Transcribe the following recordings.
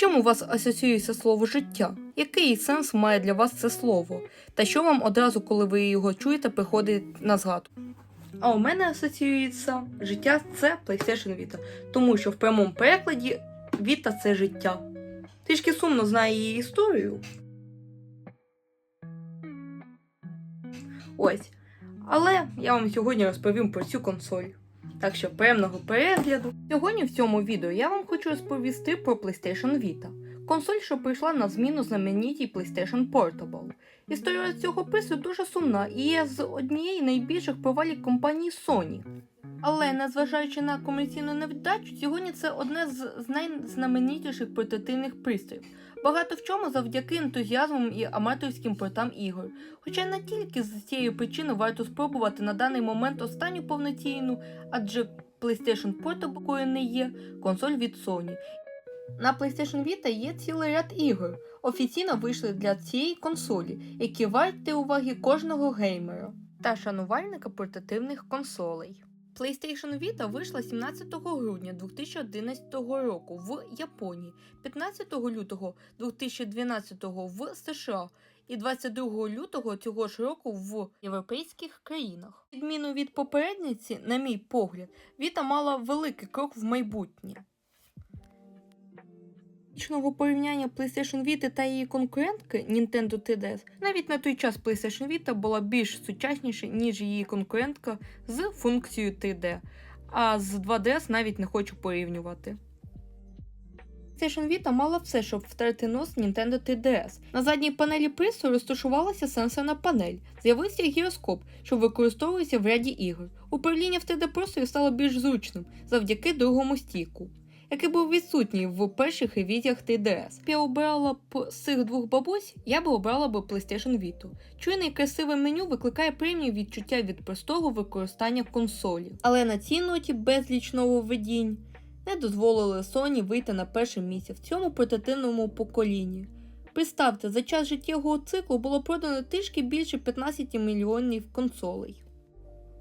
чим у вас асоціюється слово життя? Який сенс має для вас це слово? Та що вам одразу, коли ви його чуєте, приходить на згадку? А у мене асоціюється життя це PlayStation Vita, тому що в прямому перекладі Vita – це життя. Трішки сумно знає її історію. Ось. Але я вам сьогодні розповім про цю консоль. Так що певного перегляду. Сьогодні в цьому відео я вам хочу розповісти про PlayStation Vita. Консоль, що прийшла на зміну знаменитій PlayStation Portable. Історія цього пристрою дуже сумна і є з однієї найбільших провалів компанії Sony. Але незважаючи на комерційну невдачу, сьогодні це одне з, найзнаменитіших портативних пристроїв. Багато в чому завдяки ентузіазмам і аматорським портам ігор. Хоча не тільки з цієї причини варто спробувати на даний момент останню повноцінну, адже PlayStation Portable не є консоль від Sony. На PlayStation Vita є цілий ряд ігор. Офіційно вийшли для цієї консолі, які варті уваги кожного геймера та шанувальника портативних консолей. PlayStation Vita вийшла 17 грудня 2011 року в Японії, 15 лютого 2012 в США і 22 лютого цього ж року в європейських країнах. Відміну від попередниці, на мій погляд, Vita мала великий крок в майбутнє. Вічного порівняння PlayStation Vita та її конкурентки Nintendo 3DS, навіть на той час PlayStation Vita була більш сучасніша, ніж її конкурентка з функцією 3D, а з 2DS навіть не хочу порівнювати. PlayStation Vita мала все, щоб втерти нос Nintendo 3DS. На задній панелі пристрою розташувалася сенсорна панель, з'явився гіроскоп, що використовується в ряді ігор. Управління в 3D просторі стало більш зручним завдяки другому стіку який був відсутній в перших ревізіях 3DS. Я обрала б цих двох бабусь, я б обрала б PlayStation Vita. Чуйне і красиве меню викликає приємні відчуття від простого використання консолі. Але на цій ноті безліч нововведінь не дозволили Sony вийти на перше місце в цьому портативному поколінні. Представте, за час життєвого циклу було продано трішки більше 15 мільйонів консолей.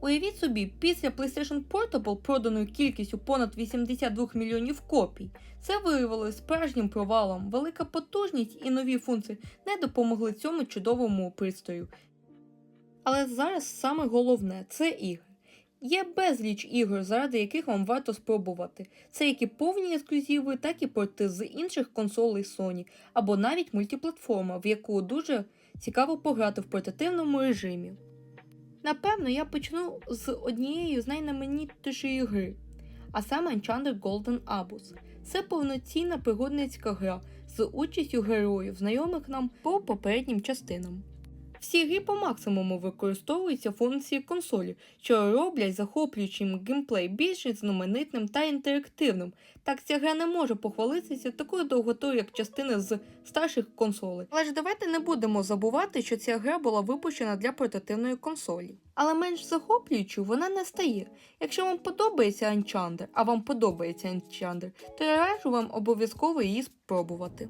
Уявіть собі, після PlayStation Portable проданою кількістю понад 82 мільйонів копій, це виявилося справжнім провалом. Велика потужність і нові функції не допомогли цьому чудовому пристрою. Але зараз саме головне це ігри. Є безліч ігор, заради яких вам варто спробувати. Це як і повні ексклюзиви, так і порти з інших консолей Sony, або навіть мультиплатформа, в яку дуже цікаво пограти в портативному режимі. Напевно, я почну з однієї з найнаменітішої гри, а саме Enchanted Golden Abus. Це повноцінна пригодницька гра з участю героїв, знайомих нам по попереднім частинам. Всі гри по максимуму використовуються функції консолі, що роблять захоплюючим геймплей більш знаменитним та інтерактивним. Так ця гра не може похвалитися такою довготою, як частини з старших консолей. Але ж давайте не будемо забувати, що ця гра була випущена для портативної консолі. Але менш захоплюючою вона не стає. Якщо вам подобається Enchanted, а вам подобається Enchanted, то я раджу вам обов'язково її спробувати.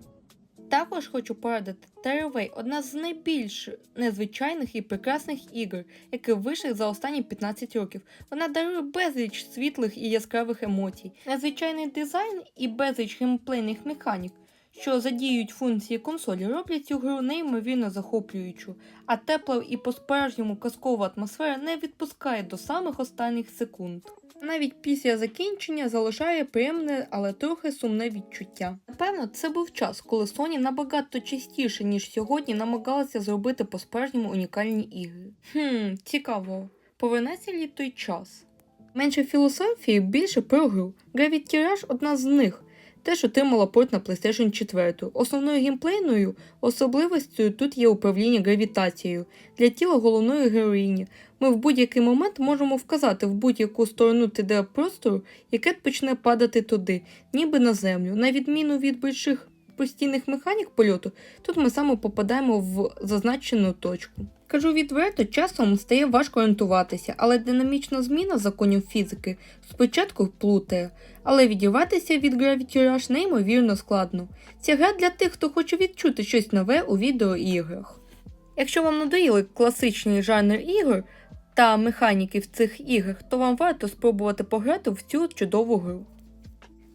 Також хочу порадити Terraway – одна з найбільш незвичайних і прекрасних ігор, які вийшли за останні 15 років. Вона дарує безліч світлих і яскравих емоцій, незвичайний дизайн і безліч геймплейних механік, що задіють функції консолі, роблять цю гру неймовірно захоплюючу, а тепла і по-справжньому казкова атмосфера не відпускає до самих останніх секунд. Навіть після закінчення залишає приємне, але трохи сумне відчуття. Напевно, це був час, коли Sony набагато частіше, ніж сьогодні, намагалася зробити по-справжньому унікальні ігри. Хм, цікаво, повернеться лі той час? Менше філософії, більше про гру. Gravity Rush одна з них. Теж отримала порт на PlayStation 4. Основною геймплейною особливостю тут є управління гравітацією для тіла головної героїні. Ми в будь-який момент можемо вказати в будь-яку сторону 3D простору, яке почне падати туди, ніби на землю. На відміну від більших постійних механік польоту, тут ми саме попадаємо в зазначену точку. Кажу відверто, часом стає важко орієнтуватися, але динамічна зміна законів фізики спочатку плутає, але відірватися від Gravity Rush неймовірно складно. Ця гра для тих, хто хоче відчути щось нове у відеоіграх. Якщо вам надоїли класичні жанри ігор та механіки в цих іграх, то вам варто спробувати пограти в цю чудову гру.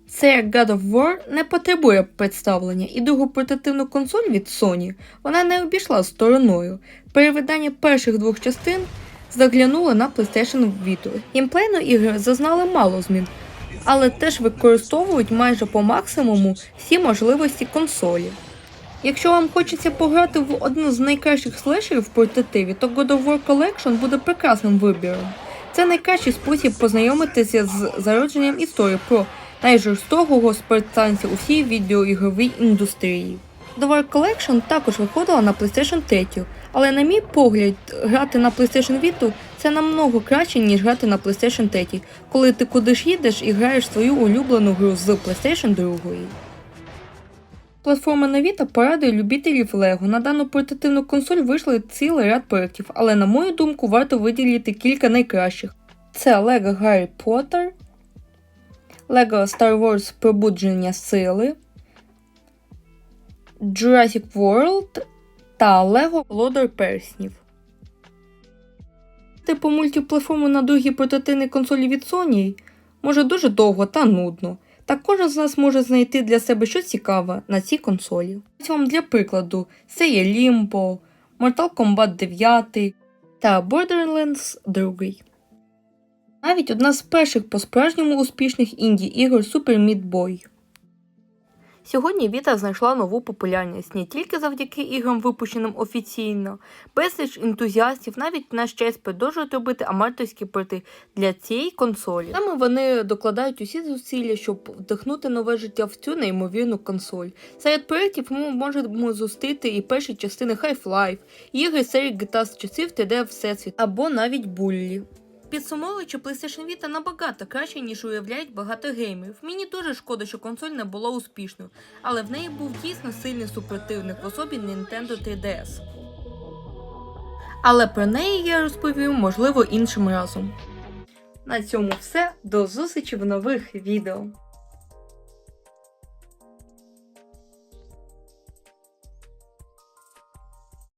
Це God of War не потребує представлення, і другу портативну консоль від Sony вона не обійшла стороною. Перевидання перших двох частин заглянули на PlayStation Vita. Геймплейно ігри зазнали мало змін, але теж використовують майже по максимуму всі можливості консолі. Якщо вам хочеться пограти в одну з найкращих слешерів в портативі, то God of War Collection буде прекрасним вибіром. Це найкращий спосіб познайомитися з зародженням історії про найжорстокого спартанця у всій відеоігровій індустрії. The War Collection також виходила на PlayStation 3, але на мій погляд, грати на PlayStation Vita це намного краще, ніж грати на PlayStation 3, коли ти кудись їдеш і граєш свою улюблену гру з PlayStation 2. Платформа на Vita порадує любителів Lego. На дану портативну консоль вийшли цілий ряд проєктів, але на мою думку варто виділити кілька найкращих. Це LEGO Harry Potter, LEGO Star Wars Пробудження Сили, Jurassic World та LEGO Володар Перснів. Типу мультиплатформу на другій портативній консолі від Sony може дуже довго та нудно. Та кожен з нас може знайти для себе щось цікаве на цій консолі. Ось вам для прикладу, це є Limbo, Mortal Kombat 9 та Borderlands 2. Навіть одна з перших по-справжньому успішних інді-ігор Super Meat Boy. Сьогодні Vita знайшла нову популярність не тільки завдяки іграм, випущеним офіційно, безліч ентузіастів навіть в наш продовжують робити аматорські порти для цієї консолі. Саме вони докладають усі зусилля, щоб вдихнути нове життя в цю неймовірну консоль. Серед проєктів ми можемо зустріти і перші частини Half-Life, ігри серії GTA з часів 3D Всесвіт або навіть Буллі. Підсумовуючи, PlayStation Vita набагато краще, ніж уявляють багато геймерів. Мені дуже шкода, що консоль не була успішною, але в неї був дійсно сильний супротивник в особі Nintendo 3DS. Але про неї я розповім, можливо, іншим разом. На цьому все. До зустрічі в нових відео.